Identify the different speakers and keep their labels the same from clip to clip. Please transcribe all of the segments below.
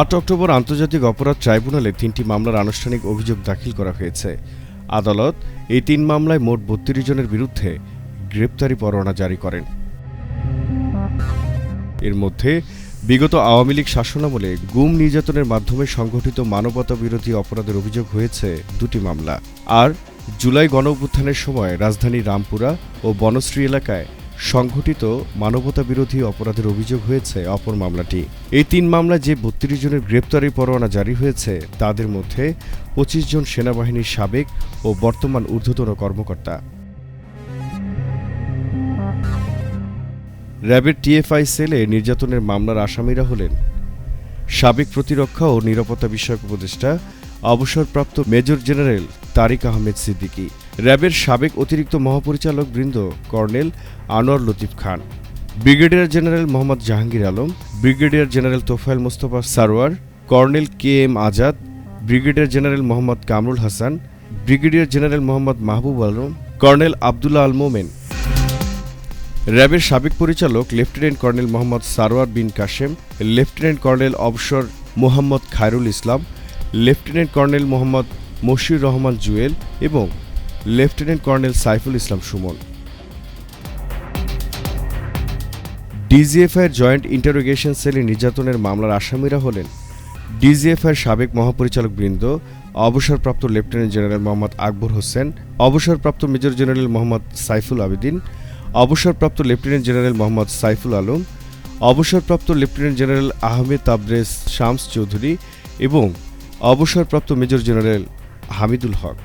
Speaker 1: আট অক্টোবর আন্তর্জাতিক অপরাধ ট্রাইব্যুনালে তিনটি মামলার আনুষ্ঠানিক অভিযোগ দাখিল করা হয়েছে। আদালত এই তিন মামলায় মোট বত্রিশ জনের বিরুদ্ধে গ্রেপ্তারি পরোয়ানা জারি করেন। এর মধ্যে বিগত আওয়ামী লীগ শাসনামলে গুম নির্যাতনের মাধ্যমে সংঘটিত মানবতা বিরোধী অপরাধের অভিযোগ হয়েছে দুটি মামলা। আর জুলাই গণ সময় রাজধানী রামপুরা ও বনশ্রী এলাকায় সংঘটিত মানবতা বিরোধী অপরাধের অভিযোগ হয়েছে অপর মামলাটি। এই তিন মামলায় যে বত্রিশ জনের গ্রেপ্তারি পরোয়ানা জারি হয়েছে, তাদের মধ্যে পঁচিশ জন সেনাবাহিনীর সাবেক ও বর্তমান ঊর্ধ্বতন কর্মকর্তা। র্যাবের টিএফআই সেলে নির্যাতনের মামলার আসামিরা হলেন সাবেক প্রতিরক্ষা ও নিরাপত্তা বিষয়ক উপদেষ্টা, অবসরপ্রাপ্ত মেজর জেনারেল তারিক আহমেদ সিদ্দিকী। র্যাবের সাবেক অতিরিক্ত মহাপরিচালক বৃন্দ colonel Anwar Latif Khan, brigadier general Mohammad Jahangir Alam, brigadier general Tofail Mostafa Sarwar, colonel K M Azad, brigadier general Mohammad Kamrul Hasan, brigadier general Mohammad Mahbub Alam, colonel Abdullah Al Momen. র্যাবের সাবেক পরিচালক lieutenant colonel Mohammad Sarwar Bin Kashem, lieutenant colonel অবসর Mohammad Khairul Islam, lieutenant colonel Mohammad Moshir Rahman Jewel এবং lieutenant colonel Saiful Islam Suman. ডিজিএফআইয়ের joint interrogation সেলে নির্যাতনের মামলার আসামিরা হলেন ডিজিএফআইয়ের সাবেক মহাপরিচালক বৃন্দ, অবসরপ্রাপ্ত লেফটেন্যান্ট জেনারেল মোহাম্মদ আকবর হোসেন, অবসরপ্রাপ্ত মেজর জেনারেল মোহাম্মদ সাইফুল আবেদিন, অবসরপ্রাপ্ত লেফটেন্যান্ট জেনারেল মোহাম্মদ সাইফুল আলম, অবসরপ্রাপ্ত লেফটেন্যান্ট জেনারেল আহমেদ তাবরেজ শামস চৌধুরী এবং অবসরপ্রাপ্ত মেজর জেনারেল হামিদুল হক।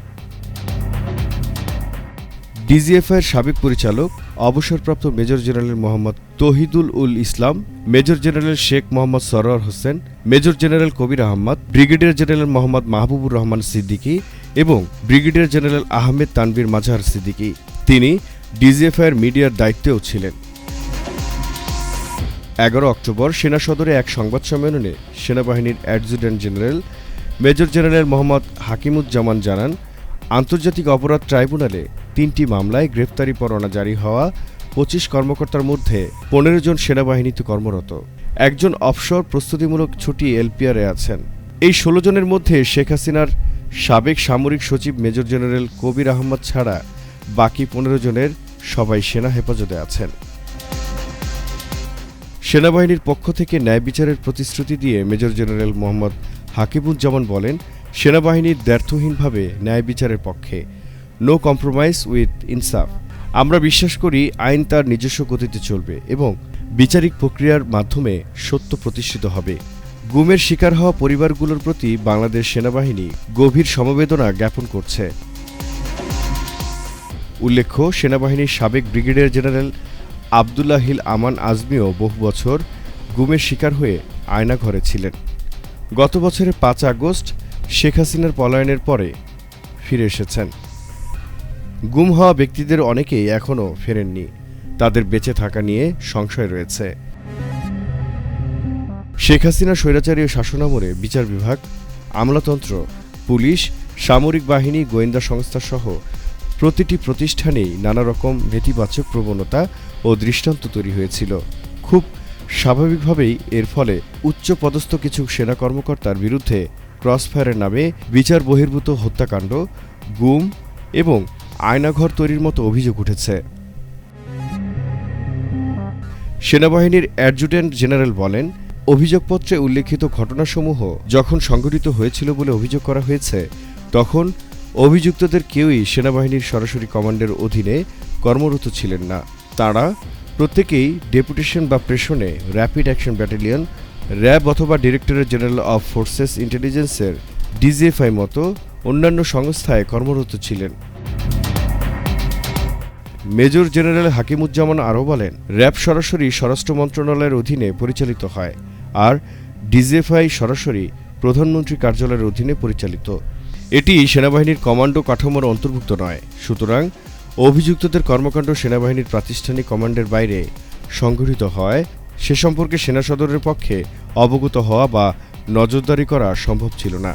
Speaker 1: ডিজিএফআইয়ের সাবেক পরিচালক, অবসরপ্রাপ্ত major general Mohammad Tohidul Ul Islam, major general Sheikh Mohammad Sarwar Hossain, major general Kabir Ahmad, brigadier general Mohammad Mahbubur Rahman Siddiqui এবং ব্রিগেডিয়ার জেনারেল আহমেদ তানবীর মাজাহার সিদ্দিকী। তিনি ডিজিএফআইয়ের মিডিয়ার দায়িত্বেও ছিলেন। এগারো অক্টোবর সেনা সদরে এক সংবাদ সম্মেলনে সেনাবাহিনীর adjutant general, major general Mohammad Hakimuzzaman জানান আন্তর্জাতিক অপরাধ ট্রাইব্যুনালে তিনটি মামলায় গ্রেফতারি পরোয়ানা জারি হওয়া পঁচিশ কর্মকর্তার মধ্যে পনেরো জন সেনাবাহিনীতে কর্মরত। একজন অফশোর প্রস্তুতিমূলক ছুটি এলপিআরে আছেন। এই ষোলো জনের মধ্যে শেখ হাসিনার সাবেক সামরিক সচিব মেজর জেনারেল কবির আহমদ ছাড়া বাকি পনেরো জনের সবাই সেনা হেফাজতে আছেন। সেনাবাহিনীর পক্ষ থেকে ন্যায় বিচারের প্রতিশ্রুতি দিয়ে মেজর জেনারেল মোহাম্মদ হাকিবুজ্জামান বলেন সেনাবাহিনীর দ্ব্যর্থহীনভাবে ন্যায় বিচারের পক্ষে। নো কম্প্রোমাইজ উইথ ইনসাফ আমরা বিশ্বাস করি আইন তার নিজস্ব গতিতে চলবে এবং বিচারিক প্রক্রিয়ার মাধ্যমে সত্য প্রতিষ্ঠিত হবে। গুমের শিকার হওয়া পরিবারগুলোর প্রতি বাংলাদেশ সেনাবাহিনী গভীর সমবেদনা জ্ঞাপন করছে। উল্লেখ্য, সেনাবাহিনীর সাবেক ব্রিগেডিয়ার জেনারেল আবদুল্লাহ হিল আমান আজমিও বহু বছর গুমের শিকার হয়ে আয়নাঘরে ছিলেন। গত বছরের পাঁচ আগস্ট শেখ হাসিনার পলায়নের পরে ফিরে এসেছেন। গুম হওয়া ব্যক্তিদের অনেকেই এখনও ফেরেননি। তাদের বেঁচে থাকা নিয়ে সংশয় রয়েছে। শেখ হাসিনা স্বৈরাচারী শাসনামলে বিচার বিভাগ, আমলাতন্ত্র, পুলিশ, সামরিক বাহিনী, গোয়েন্দা সংস্থা সহ প্রতিটি প্রতিষ্ঠানেই নানা রকম নেতিবাচক প্রবণতা ও দৃষ্টান্ত তৈরি হয়েছিল। খুব স্বাভাবিকভাবেই এর ফলে উচ্চ পদস্থ কিছু সেনা কর্মকর্তার বিরুদ্ধে ক্রসফায়ারের নামে বিচার বহির্ভূত হত্যাকাণ্ড, গুম এবং আয়নাঘর তৈরির মতো অভিযোগ উঠেছে। সেনাবাহিনীর অ্যাডজুটেন্ট জেনারেল বলেন, অভিযোগপত্রে উল্লেখিত ঘটনাসমূহ যখন সংঘটিত হয়েছিল বলে অভিযোগ করা হয়েছে, তখন অভিযুক্তদের কেউই সেনাবাহিনীর সরাসরি কমান্ডের অধীনে কর্মরত ছিলেন না। তারা প্রত্যেকেই ডেপুটেশন বা প্রেশনে র্যাপিড অ্যাকশন ব্যাটালিয়ন র্যাব অথবা ডিরেক্টরেট জেনারেল অফ ফোর্সেস ইন্টেলিজেন্সের ডিজিএফআই মতো অন্যান্য সংস্থায় কর্মরত ছিলেন। মেজর জেনারেল হাকিমুজ্জামান আরও বলেন, র্যাব সরাসরি স্বরাষ্ট্র মন্ত্রণালয়ের অধীনে পরিচালিত হয় আর ডিজিএফআই সরাসরি প্রধানমন্ত্রী কার্যালয়ের অধীনে পরিচালিত। এটি সেনাবাহিনীর কমান্ডো কাঠামোর অন্তর্ভুক্ত নয়। সুতরাং অভিযুক্তদের কর্মকাণ্ড সেনাবাহিনীর প্রাতিষ্ঠানিক কমান্ডের বাইরে সংঘটিত হয় সে সম্পর্কে সেনা সদরের পক্ষে অবগত হওয়া বা নজরদারি করা সম্ভব ছিল না।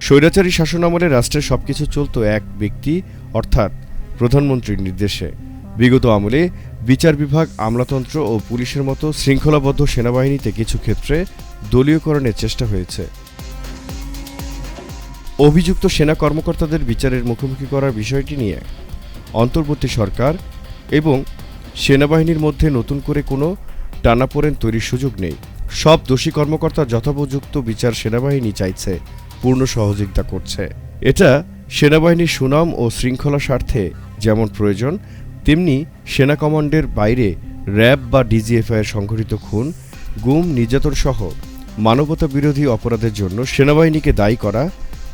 Speaker 1: স্বৈরাচারী শাসনামলে রাষ্ট্রের সবকিছু চলত এক ব্যক্তি, অর্থাৎ প্রধানমন্ত্রীর নির্দেশে। বিগত আমলে বিচার বিভাগ, আমলাতন্ত্র ও পুলিশের মতো শৃঙ্খলাবদ্ধ সেনাবাহিনীতে কিছু ক্ষেত্রে দলীয়করণের চেষ্টা হয়েছে। অভিযুক্ত সেনা কর্মকর্তাদের বিচারের মুখোমুখি করার বিষয়টি নিয়ে অন্তর্বর্তী সরকার এবং সেনাবাহিনীর মধ্যে নতুন করে কোনো টানাপোড়েন তৈরির সুযোগ নেই। সব দোষী কর্মকর্তা যথোপযুক্ত বিচার সেনাবাহিনী চাইছে, পূর্ণ সহযোগিতা করছে। এটা সেনাবাহিনীর সুনাম ও শৃঙ্খলা স্বার্থে যেমন প্রয়োজন, তেমনি সেনা কমান্ডের বাইরে র্যাব বা ডিজিএফআইয়ের সংঘটিত খুন, গুম, নির্যাতন সহ মানবতা বিরোধী অপরাধের জন্য সেনাবাহিনীকে দায়ী করা,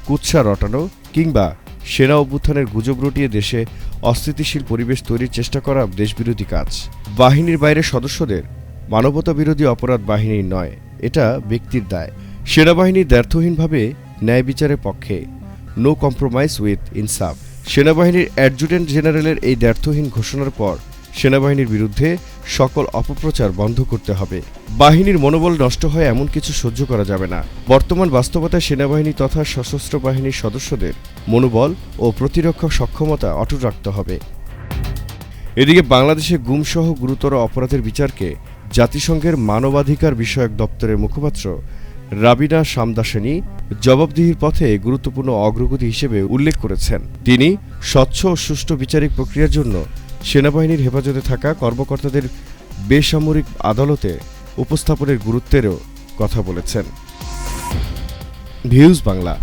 Speaker 1: কুৎসা রটানো কিংবা সেনা অভ্যুত্থানের গুজব রটিয়ে দেশে অস্থিতিশীল পরিবেশ তৈরির চেষ্টা করা দেশবিরোধী কাজ। বাহিনীর বাইরে সদস্যদের মানবতা বিরোধী অপরাধ বাহিনীর নয়, এটা ব্যক্তির দায়। সেনাবাহিনী দ্ব্যর্থহীনভাবে ন্যায় বিচারের পক্ষে। নো কম্প্রোমাইজ উইথ ইনসাফ সেনাবাহিনীর অ্যাডজুটেন্ট জেনারেলের এই দ্ব্যর্থহীন ঘোষণার পর সেনাবাহিনীর বিরুদ্ধে সকল অপপ্রচার বন্ধ করতে হবে। বাহিনীর মনোবল নষ্ট হয় এমন কিছু সহ্য করা যাবে না। বর্তমান বাস্তবতায় সেনাবাহিনী তথা সশস্ত্র বাহিনীর সদস্যদের মনোবল ও প্রতিরক্ষা সক্ষমতা অটুট রাখতে হবে। এদিকে বাংলাদেশে গুমসহ গুরুতর অপরাধের বিচারকে জাতিসংঘের মানবাধিকার বিষয়ক দপ্তরের মুখপাত্র রাবিনা সামদাসেনি জবাবদিহির পথে গুরুত্বপূর্ণ অগ্রগতি হিসেবে উল্লেখ করেছেন। তিনি স্বচ্ছ ও সুষ্ঠু বিচারিক প্রক্রিয়ার জন্য সেনাবাহিনীর হেফাজতে থাকা কর্মকর্তাদের বেসামরিক আদালতে উপস্থাপনের গুরুত্বেরও কথা বলেছেন। ভিউজ বাংলা।